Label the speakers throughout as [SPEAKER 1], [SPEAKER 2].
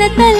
[SPEAKER 1] de tal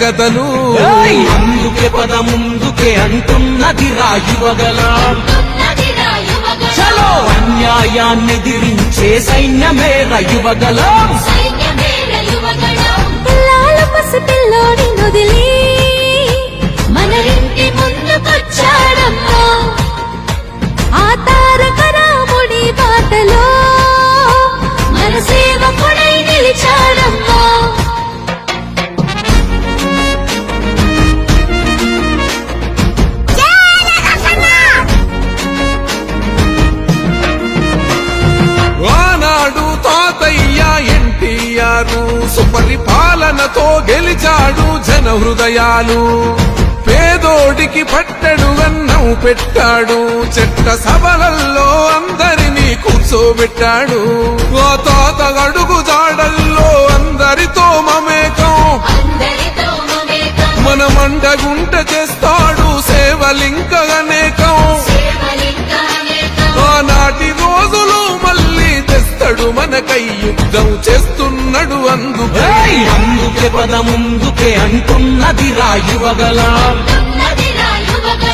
[SPEAKER 2] కథలు!
[SPEAKER 3] అందుకే పద ముందుకే అంటున్నది రాయువగలం చలో అన్యాయాన్ని దిరించే సైన్యమే రయువగలం
[SPEAKER 4] పిల్లోని నుదిలి.
[SPEAKER 1] మన ఇంటి
[SPEAKER 4] ముందుకొచ్చాడమ్మా. ఆ తారక రాముడి బాటలో మన సేవకుడై నిలిచాడమ్మా.
[SPEAKER 2] సుపరిపాలనతో గెలిచాడు జన హృదయాలు పేదోడికి పట్టడు అన్నం పెట్టాడు. చెట్ట సభలల్లో అందరినీ కూర్చోబెట్టాడు. తాత అడుగు జాడల్లో అందరితో మమేకం. మన మండగుంట చేస్తాడు సేవలింక అందుకే
[SPEAKER 3] అందుకే పద ముందుకే అంటున్నది రాయువగల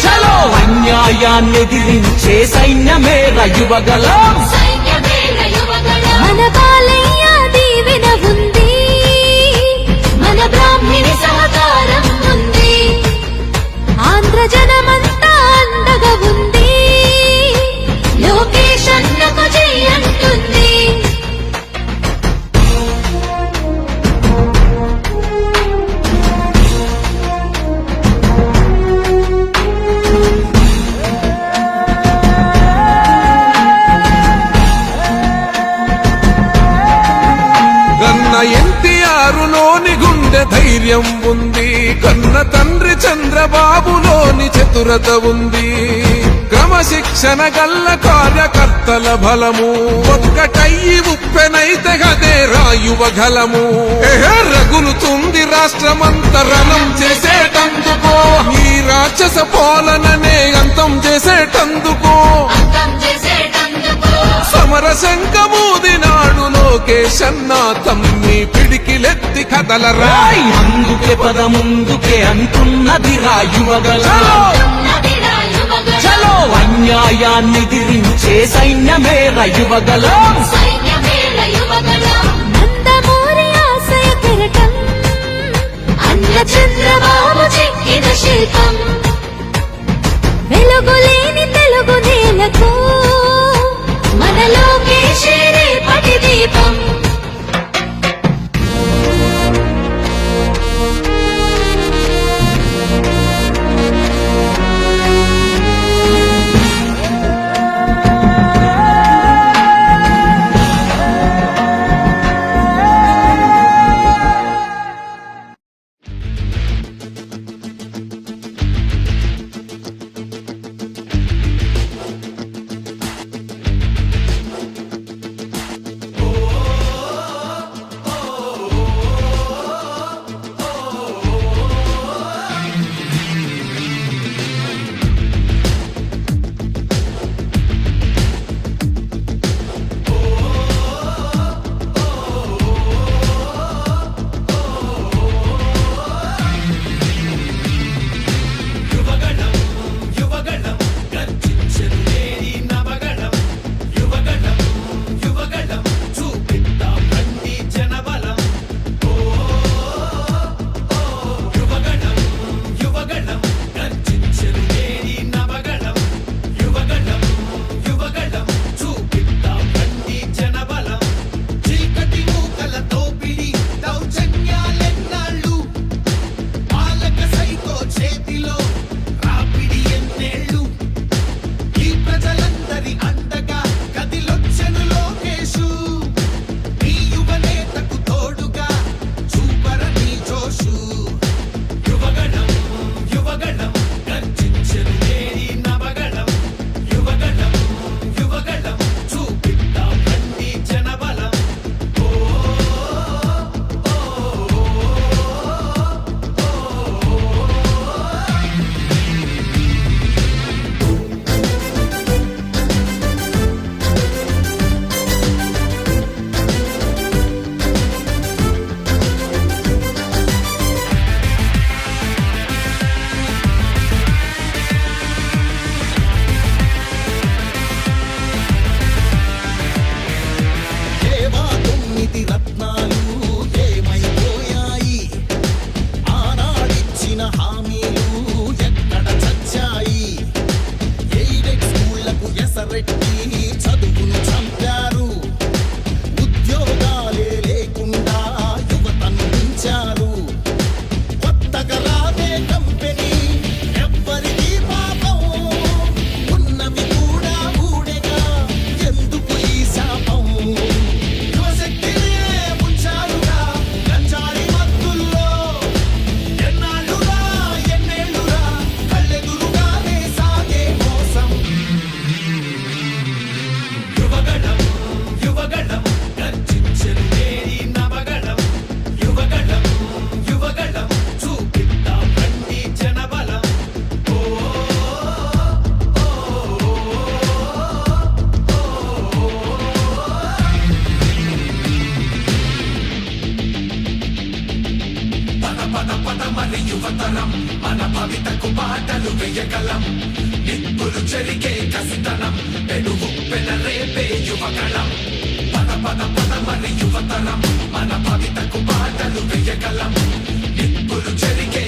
[SPEAKER 3] చలో అన్యాయాన్ని దిరించే సైన్యమే రయువగలం
[SPEAKER 2] ధైర్యం ఉంది కన్న తండ్రి చంద్రబాబులోని చతురత ఉంది. క్రమశిక్షణ గల్ల కార్యకర్తల బలము ఒక్కటయ్యి ఉప్పెనైతే గదే రాయువ గలము. రగులుతుంది రాష్ట్రమంత రణం చేసేటందుకో. ఈ రాక్షస పాలననే అంతం చేసేటందుకో. సమర శంఖమూదినాడు లోకేశన్న తమ్మి కదలరా!
[SPEAKER 3] అందుకే పద ముందుకే అంటున్నది చలో! అన్యాయాన్ని దిరించే సైన్యమే రయువగలం
[SPEAKER 1] చంద్రబాబు చెక్కిన శిల్పం.
[SPEAKER 4] వెలుగులేని తెలుగు నేలకు
[SPEAKER 1] మన లోకేశే రేపటి కళ్ళకు పాటలు వెయ్యగలం
[SPEAKER 2] నిప్పులు చెరికే కసితనం. పెనుగు పెనరేపే యువకళం పద పద పద మరి యువతనం మన పవితకు పాటలు వెయ్యగలం నిప్పులు
[SPEAKER 5] చెరికే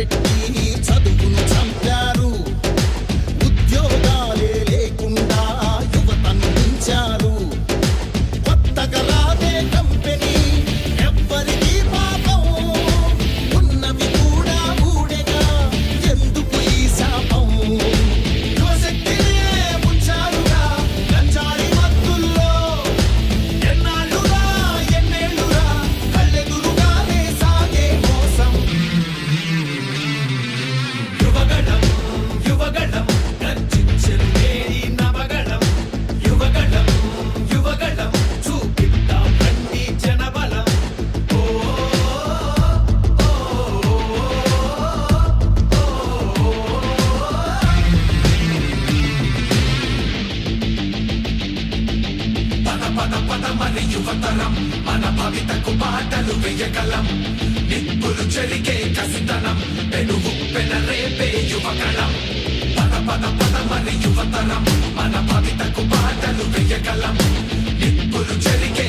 [SPEAKER 5] పెట్టి చదువును
[SPEAKER 2] పద పదమని యువతరం మన భవితకు బాటలు వేయగలం నిప్పులు చెరికే కసితనం పెనుగు పెనరేపే యువకళం పద పద పదమని యువతరం మన భవితకు బాటలు వేయగలం నిప్పులు చెరికే